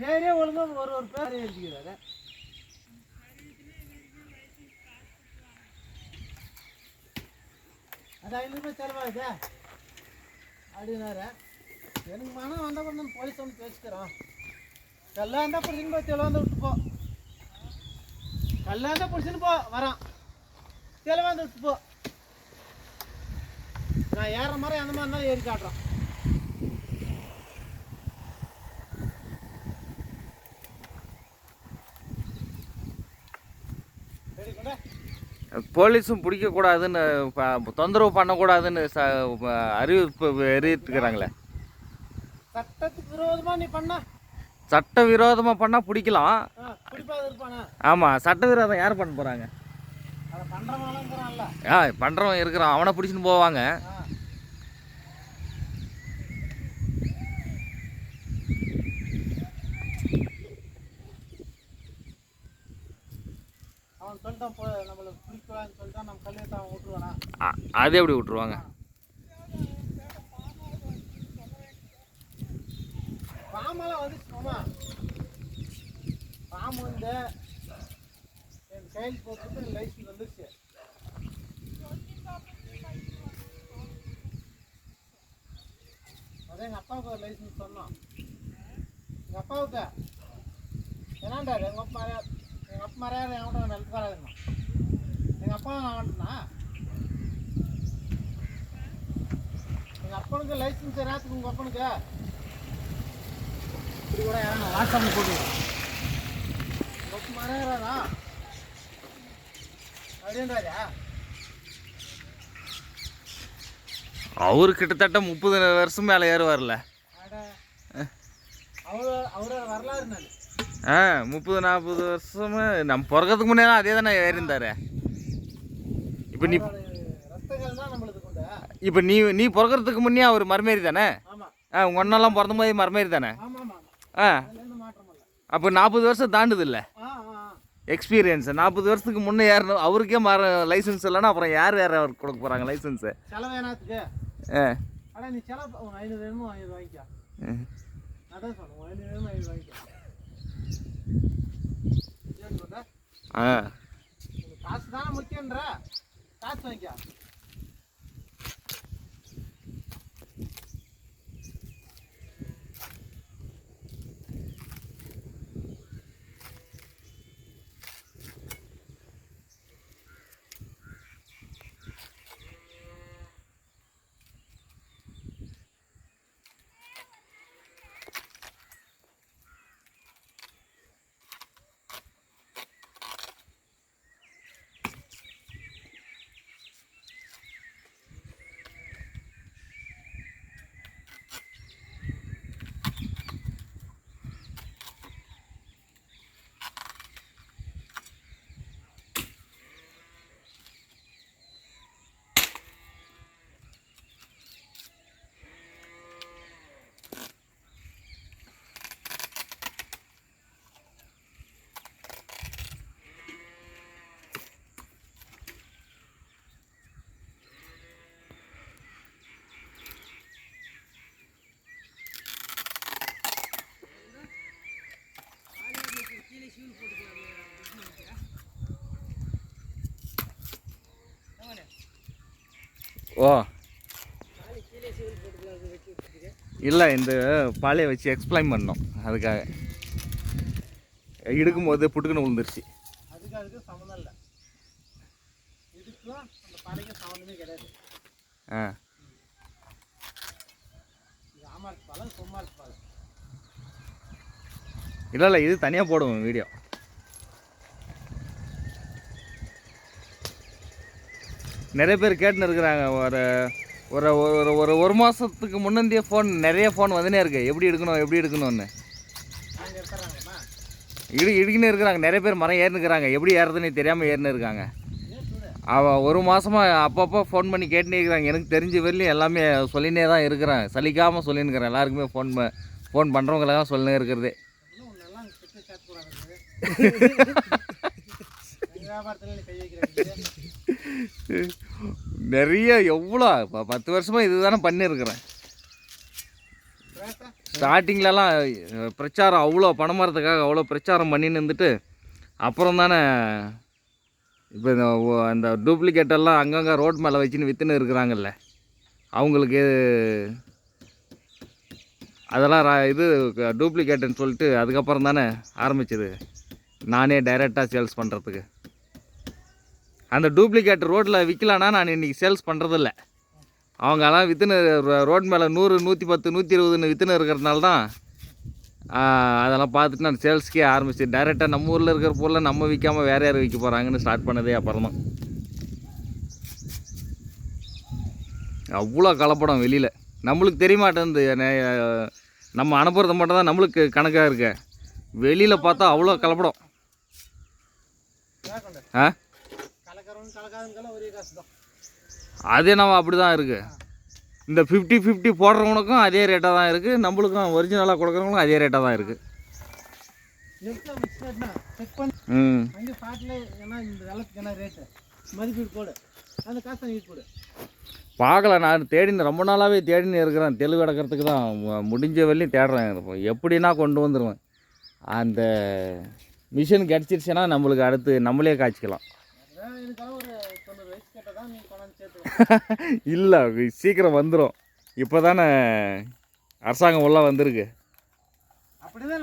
பேரே ஒழுங்கா ஒரு ஒரு பேர் எழுதிக்கிறாரு. அது ஐநூறுபா செலவாகுது? அப்படின்னாரு. எனக்கு மனம் வந்த பண்ண போலீஸ் வந்து பேசிக்கிறோம். கல்லா இருந்தால் பிடிச்சின்னு போய் தெளிவாந்து விட்டு போ. கல்லா இருந்தால் பிடிச்சின்னு போ வரான் தெளிவாந்து விட்டு போ. நான் ஏற மாதிரி அந்த மாதிரி இருந்தாலும் ஏறி காட்டுறோம். போலீஸும் பிடிக்கக்கூடாதுன்னு தொந்தரவு பண்ணக்கூடாதுன்னு ச அறிவிப்பு வெளியிட்டுக்கிறாங்களே சட்டத்துக்கு விரோதமா நீ பண்ண சட்ட விரோதமாக பண்ணால் பிடிக்கலாம் ஆமாம் சட்ட விரோதம் யார் பண்ண போகிறாங்க ஆ பண்ணுறவன் இருக்கிறான் அவனை பிடிச்சின்னு போவாங்க. ஆ. அவன் சொல்லிட்டான் போ நம்மளை பிடிக்கலான்னு சொல்லிட்டான் நம்ம கல்யாணத்தை அவன் விட்டுருவானா? அது எப்படி விட்ருவாங்க பாம்பெல்லாம் வந்துச்சு மாமா பாம்பு வந்து என் கையில் போட்டு லைசன்ஸ் வந்துருச்சு. அதான் எங்கள் அப்பாவுக்கு ஒரு லைசன்ஸ் சொன்னோம். எங்கள் அப்பாவுக்கு? என்னண்டாரு எங்கள் அப்பா எங்கள் அப்பா மறையாத என்கிட்ட நிலத்து வராதுங்க எங்கள் அப்பா வந்துட்டா எங்கள் அப்பனுக்கு லைசன்ஸ் நேரத்துக்கு உங்கள் அப்பனுக்கு? இப்படி கூட வாட்ஸ்அப்பில் போட்டு ஒப்பு மறைகிறாரா அப்படின்றாரா. அவர் கிட்டத்தட்ட முப்பது வருஷம் மேலே ஏறுவார்ல அவரு அவரோட வரலாறு நான் ஆ முப்பது நாற்பது வருஷமா நம்ம பிறக்கிறதுக்கு முன்னே அதே தானே ஏறிந்தாரு இப்போ நீ இப்போ நீ நீ பிறக்கிறதுக்கு முன்னே அவர் மரமேறி தானே? ஆ உங்கள் அண்ணெல்லாம் பிறந்த போது மரமேறி தானே? ஆ. அப்போ நாற்பது வருஷம் தாண்டுது இல்லை? எக்ஸ்பீரியன்ஸ் நாற்பது வருஷத்துக்கு முன்னே ஏறணும் அவருக்கே மர லைசன்ஸ் இல்லைன்னா அப்புறம் யார் யார் அவர் கொடுக்க போகிறாங்க லைசன்ஸு ஆ. அட நீ செலவு உன் ஐநூறு வேணுமோ ஐநூறு வாங்கிக்கோ. ம். அதான் சொன்னேன் உன் ஐநூறு வேணுமோ ஐநூறு வாங்கிக்கோ. ஏன் சொல்ற? ஆ. காசு தானே முக்கியன்ற காசு வாங்கிக்கோ. ஓ. இல்லை இந்த பாலையை வச்சு எக்ஸ்பிளைன் பண்ணோம். அதுக்காக. இடுக்கும்போது புட்டுக்குன்னு விழுந்துருச்சு. அதுக்கு அதுக்கு சம்மந்தம் இல்லை இதுக்கும் அந்த சம்மந்தமே கிடையாது ஆ. இல்லை இல்லை இது தனியாக போடுவோம் வீடியோ நிறைய பேர் கேட்டுன்னு இருக்கிறாங்க ஒரு ஒரு ஒரு ஒரு ஒரு மாதத்துக்கு முன்னந்திய ஃபோன் நிறைய ஃபோன் வந்துனே இருக்கு. எப்படி எடுக்கணும் எப்படி எடுக்கணும்னு. இடு இடுக்குன்னு இருக்கிறாங்க. நிறைய பேர் மரம் ஏறினுக்கிறாங்க எப்படி ஏறுறதுன்னு தெரியாமல் ஏறினு இருக்காங்க அவள் ஒரு மாதமாக அப்பப்போ ஃபோன் பண்ணி கேட்டுனே இருக்கிறாங்க. எனக்கு தெரிஞ்ச வரலையும் எல்லாமே சொல்லினே தான் இருக்கிறேன் சலிக்காமல் சொல்லின்னு இருக்கிறேன் எல்லாருக்குமே ஃபோன் ஃபோன் பண்ணுறவங்களாம் சொல்லினே இருக்கிறது. வியாபாரத்தில் கை வைக்கிறாங்க நிறைய எவ்வளோ? இப்போ பத்து வருஷமாக இது தானே பண்ணியிருக்கிறேன் ஸ்டார்டிங்லலாம் பிரச்சாரம் அவ்வளோ பணமரத்துக்காக அவ்வளோ பிரச்சாரம் பண்ணின்னு இருந்துட்டு அப்புறம் தானே இப்போ இந்த அந்த டூப்ளிகேட்டெல்லாம் அங்கங்கே ரோட் மேலே வச்சுன்னு விற்றுன்னு இருக்கிறாங்கல்ல. அவங்களுக்கு அதெல்லாம் ரா- இது டூப்ளிகேட்டுன்னு சொல்லிட்டு அதுக்கப்புறம் தானே ஆரம்பிச்சது. நானே டைரெக்டாக சேல்ஸ் பண்ணுறதுக்கு அந்த டூப்ளிகேட் ரோட்டில் விற்கலான்னா நான் இன்றைக்கி சேல்ஸ் பண்ணுறதில்ல அவங்கெல்லாம் விற்றுன்னு ரோட் மேலே நூறு நூற்றி பத்து நூற்றி இருபதுன்னு விற்றுன்னு இருக்கிறதுனால தான் அதெல்லாம் பார்த்துட்டு நான் சேல்ஸ்க்கே ஆரம்பிச்சு டைரெக்டாக நம்ம ஊரில் இருக்கிற பொருளை நம்ம விற்காம வேறு யார் விற்க போகிறாங்கன்னு ஸ்டார்ட் பண்ணதே அப்புறம் தான். அவ்வளோ கலப்படம் வெளியில். நம்மளுக்கு தெரிய நே- நம்ம அனுப்புறது மட்டும் தான் நம்மளுக்கு கணக்காக இருக்கு. வெளியில் பார்த்தா அவ்வளோ கலப்படம். ஆ? கலக்கிறவன் கலக்காதுங்கெல்லாம் ஒரே காசு தான் அதே நம்ம அப்படி தான் இருக்குது இந்த ஃபிஃப்டி ஃபிஃப்டி போடுறவனுக்கும் அதே ரேட்டாக தான் இருக்குது நம்மளுக்கும் ஒரிஜினலாக கொடுக்குறவங்களுக்கும் அதே ரேட்டாக தான் இருக்குது ம். பார்க்கல நான் தேடின்னு. ரொம்ப நாளாகவே தேடின்னு இருக்கிறேன். தெளிவு அடக்கிறதுக்கு தான் முடிஞ்ச வரையும் தேடுறேன். எப்படின்னா கொண்டு வந்துடுவேன் அந்த மிஷின் கிடச்சிருச்சுன்னா நம்மளுக்கு அடுத்து நம்மளே காய்ச்சிக்கலாம். இல்லை சீக்கிரம் வந்துடும் இப்போ தானே அரசாங்கம் உள்ள வந்திருக்கு. அப்படிதான்